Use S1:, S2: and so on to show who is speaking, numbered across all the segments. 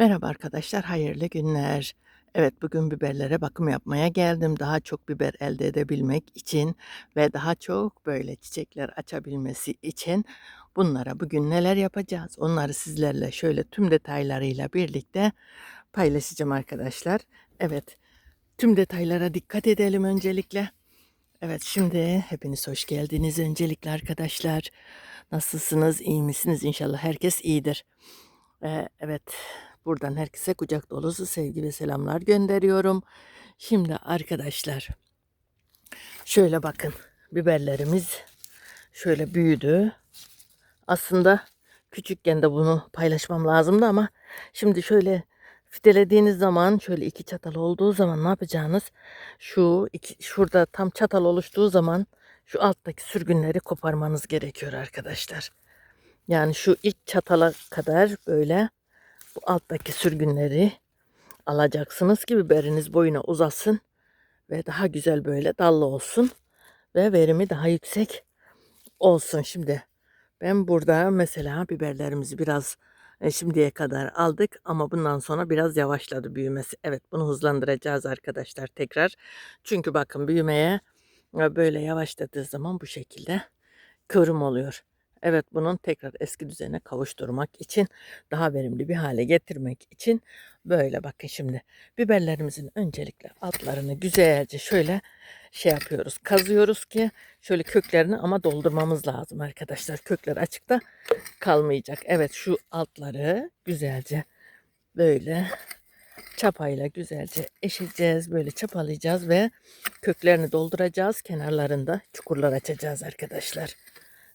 S1: Merhaba arkadaşlar, hayırlı günler. Evet, bugün biberlere bakım yapmaya geldim. Daha çok biber elde edebilmek için ve daha çok böyle çiçekler açabilmesi için bunlara bugün neler yapacağız? Onları sizlerle şöyle tüm detaylarıyla birlikte paylaşacağım arkadaşlar. Evet, tüm detaylara dikkat edelim öncelikle. Evet, şimdi hepiniz hoş geldiniz öncelikle arkadaşlar. Nasılsınız, iyi misiniz? İnşallah herkes iyidir. Ee, evet, buradan herkese kucak dolusu sevgi ve selamlar gönderiyorum. Şimdi arkadaşlar, şöyle bakın, biberlerimiz şöyle büyüdü. Aslında küçükken de bunu paylaşmam lazımdı ama şimdi şöyle fidelediğiniz zaman şöyle iki çatal olduğu zaman ne yapacağınız? Şu iki, şurada tam çatal oluştuğu zaman şu alttaki sürgünleri koparmanız gerekiyor arkadaşlar. Yani şu ilk çatala kadar böyle bu alttaki sürgünleri alacaksınız ki biberiniz boyuna uzasın ve daha güzel böyle dallı olsun ve verimi daha yüksek olsun. Şimdi ben burada mesela biberlerimizi biraz e, şimdiye kadar aldık ama bundan sonra biraz yavaşladı büyümesi. Evet bunu hızlandıracağız arkadaşlar tekrar. Çünkü bakın büyümeye e, böyle yavaşladığı zaman bu şekilde kıvrım oluyor. Evet bunun tekrar eski düzene kavuşturmak için daha verimli bir hale getirmek için böyle. Bakın şimdi biberlerimizin öncelikle altlarını güzelce şöyle şey yapıyoruz kazıyoruz ki şöyle köklerini ama doldurmamız lazım arkadaşlar. Kökler açıkta kalmayacak. Evet şu altları güzelce böyle çapayla güzelce eşeceğiz böyle çapalayacağız ve köklerini dolduracağız. Kenarlarında çukurlar açacağız arkadaşlar.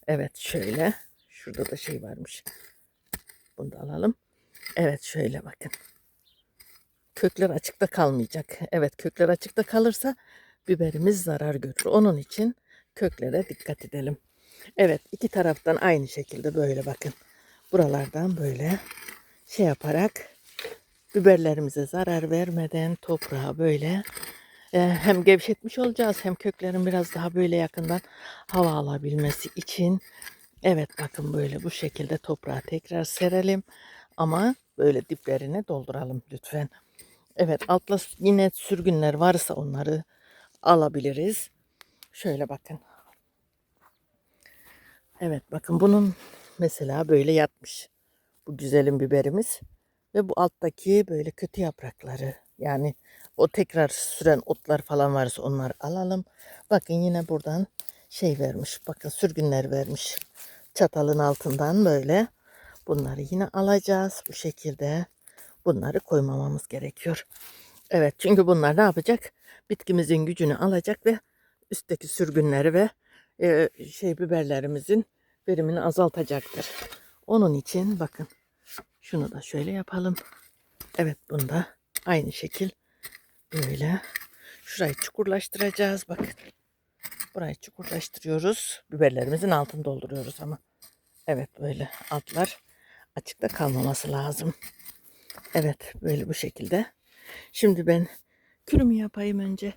S1: Evet şöyle. Şurada da şey varmış. Bunu da alalım. Evet şöyle bakın. Kökler açıkta kalmayacak. Evet kökler açıkta kalırsa biberimiz zarar görür. Onun için köklere dikkat edelim. Evet iki taraftan aynı şekilde böyle bakın. Buralardan böyle şey yaparak biberlerimize zarar vermeden toprağa böyle hem gevşetmiş olacağız hem köklerin biraz daha böyle yakından hava alabilmesi için evet bakın böyle bu şekilde toprağa tekrar serelim ama böyle diplerine dolduralım lütfen. Evet altta yine sürgünler varsa onları alabiliriz. Şöyle bakın. Evet bakın bunun mesela böyle yatmış. Bu güzelim biberimiz. Ve bu alttaki böyle kötü yaprakları yani o tekrar süren otlar falan varsa onları alalım. Bakın yine buradan şey vermiş. Bakın sürgünler vermiş. Çatalın altından böyle. Bunları yine alacağız. Bu şekilde bunları koymamamız gerekiyor. Evet çünkü bunlar ne yapacak? Bitkimizin gücünü alacak ve üstteki sürgünleri ve e, şey biberlerimizin verimini azaltacaktır. Onun için bakın şunu da şöyle yapalım. Evet bunda aynı şekil böyle şurayı çukurlaştıracağız. Bakın burayı çukurlaştırıyoruz. Biberlerimizin altını dolduruyoruz ama. Evet böyle altlar açıkta kalmaması lazım. Evet böyle bu şekilde. Şimdi ben külümü yapayım önce.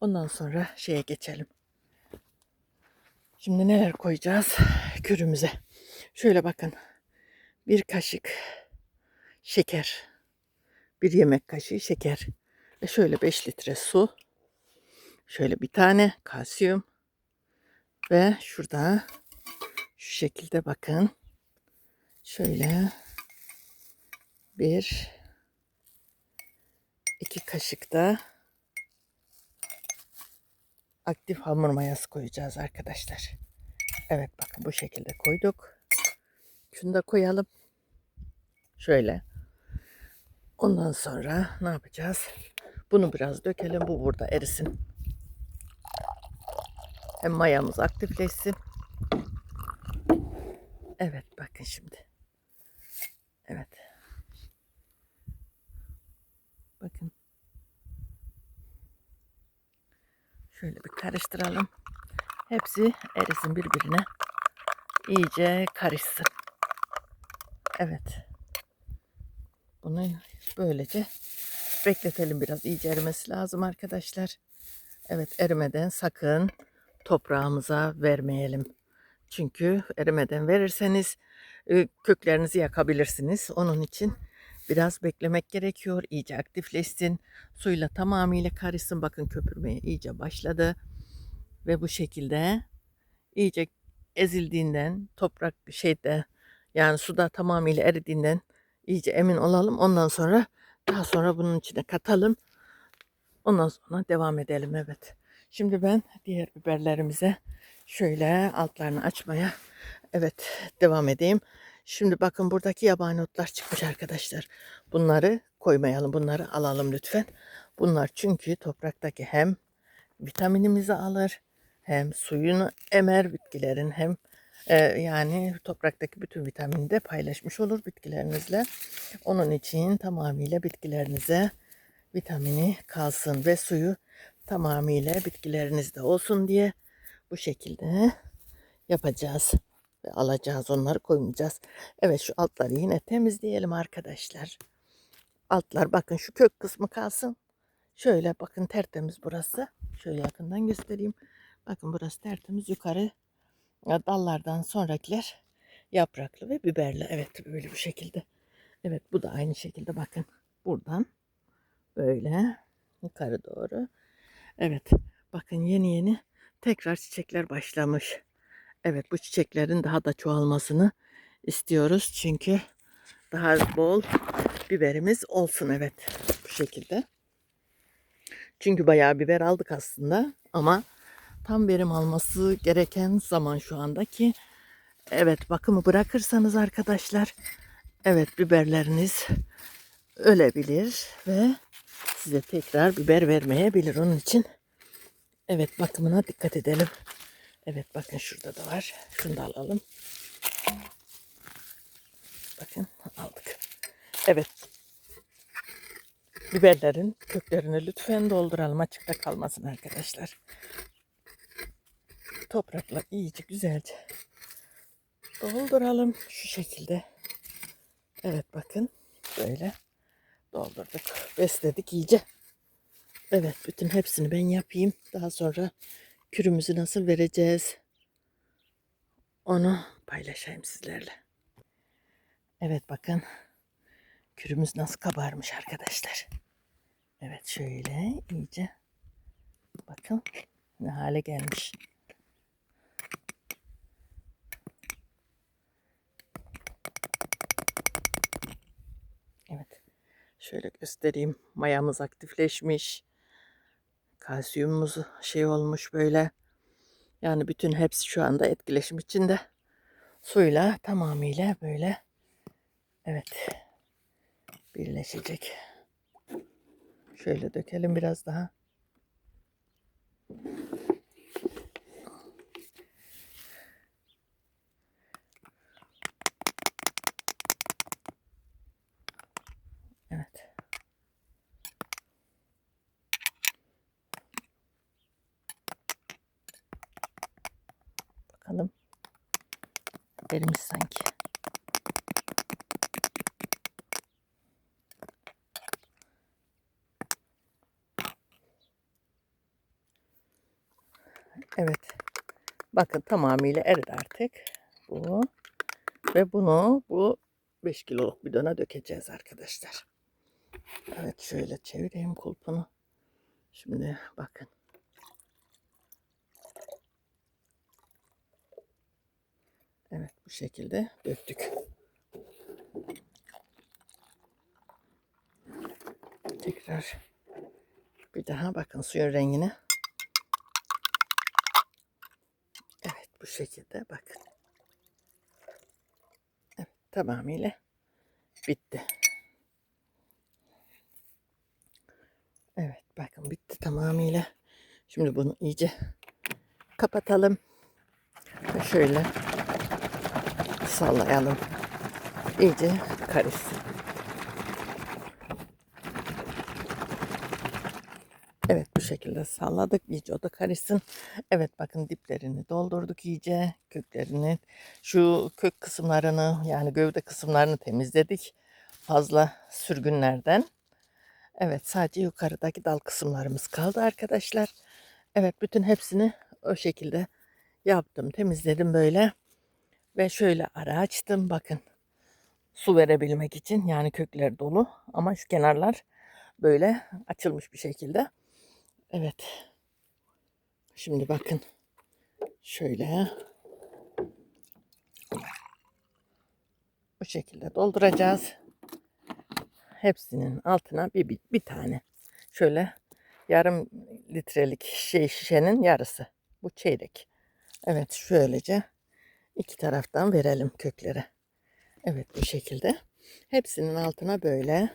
S1: Ondan sonra şeye geçelim. Şimdi neler koyacağız kürümüze? Şöyle bakın. Bir kaşık şeker. Bir yemek kaşığı şeker. Ve şöyle 5 litre su. Şöyle bir tane kalsiyum. Ve şurada şu şekilde bakın. Şöyle bir iki kaşık da aktif hamur mayası koyacağız arkadaşlar. Evet bakın bu şekilde koyduk. Şunu da koyalım. Şöyle. Ondan sonra ne yapacağız? Bunu biraz dökelim. Bu burada erisin. Hem mayamız aktifleşsin. Evet bakın şimdi. Evet. Bakın. Şöyle bir karıştıralım. Hepsi erisin birbirine. iyice karışsın. Evet. Bunu böylece bekletelim biraz. iyice erimesi lazım arkadaşlar. Evet erimeden sakın toprağımıza vermeyelim. Çünkü erimeden verirseniz e, köklerinizi yakabilirsiniz. Onun için Biraz beklemek gerekiyor. iyice aktifleşsin. Suyla tamamıyla karışsın. Bakın köpürmeye iyice başladı. Ve bu şekilde iyice ezildiğinden toprak şeyde yani suda tamamıyla eridiğinden iyice emin olalım. Ondan sonra daha sonra bunun içine katalım. Ondan sonra devam edelim evet. Şimdi ben diğer biberlerimize şöyle altlarını açmaya evet devam edeyim. Şimdi bakın buradaki yabani otlar çıkmış arkadaşlar. Bunları koymayalım. Bunları alalım lütfen. Bunlar çünkü topraktaki hem vitaminimizi alır hem suyunu emer bitkilerin hem yani topraktaki bütün vitamini de paylaşmış olur bitkilerinizle. Onun için tamamıyla bitkilerinize vitamini kalsın ve suyu tamamıyla bitkilerinizde olsun diye bu şekilde yapacağız ve alacağız onları koymayacağız. Evet şu altları yine temizleyelim arkadaşlar. Altlar bakın şu kök kısmı kalsın. Şöyle bakın tertemiz burası. Şöyle yakından göstereyim. Bakın burası tertemiz yukarı dallardan sonrakiler yapraklı ve biberli. Evet böyle bu şekilde. Evet bu da aynı şekilde bakın. Buradan böyle yukarı doğru. Evet bakın yeni yeni tekrar çiçekler başlamış. Evet bu çiçeklerin daha da çoğalmasını istiyoruz. Çünkü daha bol biberimiz olsun evet bu şekilde. Çünkü bayağı biber aldık aslında ama tam verim alması gereken zaman şu anda ki evet bakımı bırakırsanız arkadaşlar evet biberleriniz ölebilir ve size tekrar biber vermeyebilir. Onun için evet bakımına dikkat edelim. Evet bakın şurada da var. Şunu da alalım. Bakın aldık. Evet. Biberlerin köklerini lütfen dolduralım. Açıkta kalmasın arkadaşlar. Toprakla iyice güzelce dolduralım. Şu şekilde. Evet bakın. Böyle doldurduk. Besledik iyice. Evet bütün hepsini ben yapayım. Daha sonra kürümüzü nasıl vereceğiz? Onu paylaşayım sizlerle. Evet bakın. Kürümüz nasıl kabarmış arkadaşlar. Evet şöyle iyice. Bakın ne hale gelmiş. Evet. Şöyle göstereyim. Mayamız aktifleşmiş. Kalsiyumumuz şey olmuş böyle. Yani bütün hepsi şu anda etkileşim içinde. Suyla tamamıyla böyle evet birleşecek. Şöyle dökelim biraz daha. Evet. Bakalım. Vermiş sanki. Evet. Bakın tamamıyla eridi artık. Bu. Ve bunu bu 5 kiloluk bidona dökeceğiz arkadaşlar. Evet şöyle çevireyim kulpunu. Şimdi bakın. Evet bu şekilde döktük. Tekrar bir daha bakın suyun rengine. Evet bu şekilde bakın. Evet tamamıyla bitti. Evet bakın bitti tamamıyla. Şimdi bunu iyice kapatalım. Şöyle sallayalım. İyice karışsın. Evet bu şekilde salladık. İyice o da karışsın. Evet bakın diplerini doldurduk iyice. Köklerini şu kök kısımlarını yani gövde kısımlarını temizledik. Fazla sürgünlerden. Evet sadece yukarıdaki dal kısımlarımız kaldı arkadaşlar. Evet bütün hepsini o şekilde yaptım. Temizledim böyle. Ve şöyle ara açtım bakın. su verebilmek için yani kökler dolu ama şu kenarlar böyle açılmış bir şekilde. Evet. Şimdi bakın. Şöyle. Bu şekilde dolduracağız. Hepsinin altına bir, bir, bir tane. Şöyle yarım litrelik şey şişenin yarısı. Bu çeyrek. Evet şöylece iki taraftan verelim köklere. Evet bu şekilde. Hepsinin altına böyle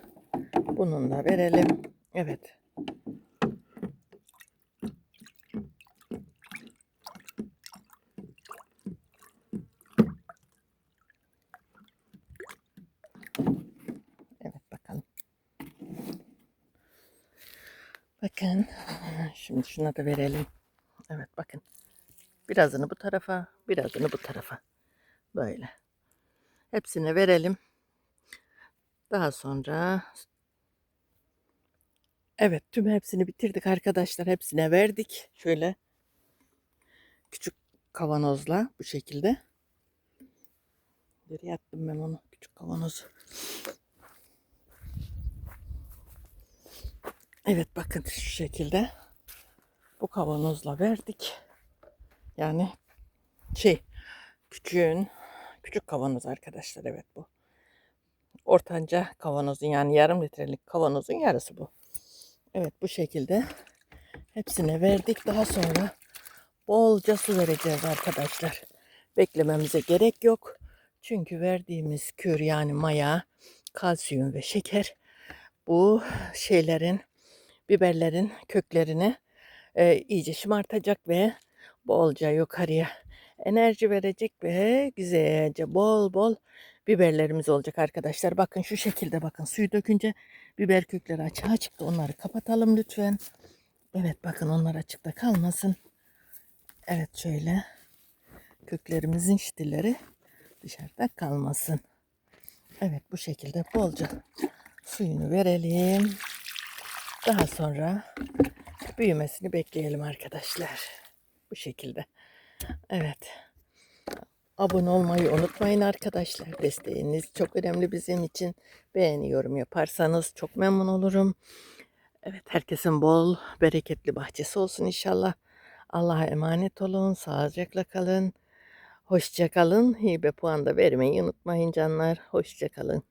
S1: bununla verelim. Evet. Evet bakalım. Bakın. Şimdi şuna da verelim. Evet bakın. Birazını bu tarafa, birazını bu tarafa. Böyle. Hepsine verelim. Daha sonra Evet tüm hepsini bitirdik arkadaşlar. Hepsine verdik. Şöyle küçük kavanozla bu şekilde. Nereye attım ben onu? Küçük kavanozu. Evet bakın şu şekilde. Bu kavanozla verdik. Yani şey küçüğün küçük kavanoz arkadaşlar evet bu. Ortanca kavanozun yani yarım litrelik kavanozun yarısı bu. Evet bu şekilde hepsine verdik. Daha sonra bolca su vereceğiz arkadaşlar. Beklememize gerek yok. Çünkü verdiğimiz kür yani maya, kalsiyum ve şeker bu şeylerin biberlerin köklerini e, iyice şımartacak ve bolca yukarıya enerji verecek ve güzelce bol bol biberlerimiz olacak arkadaşlar. Bakın şu şekilde bakın suyu dökünce biber kökleri açığa çıktı. Onları kapatalım lütfen. Evet bakın onlar açıkta kalmasın. Evet şöyle köklerimizin şitileri dışarıda kalmasın. Evet bu şekilde bolca suyunu verelim. Daha sonra büyümesini bekleyelim arkadaşlar. Bu şekilde. Evet. Abone olmayı unutmayın arkadaşlar. Desteğiniz çok önemli bizim için. Beğeni yorum yaparsanız çok memnun olurum. Evet herkesin bol bereketli bahçesi olsun inşallah. Allah'a emanet olun. Sağlıcakla kalın. Hoşça kalın. Hibe puan da vermeyi unutmayın canlar. Hoşça kalın.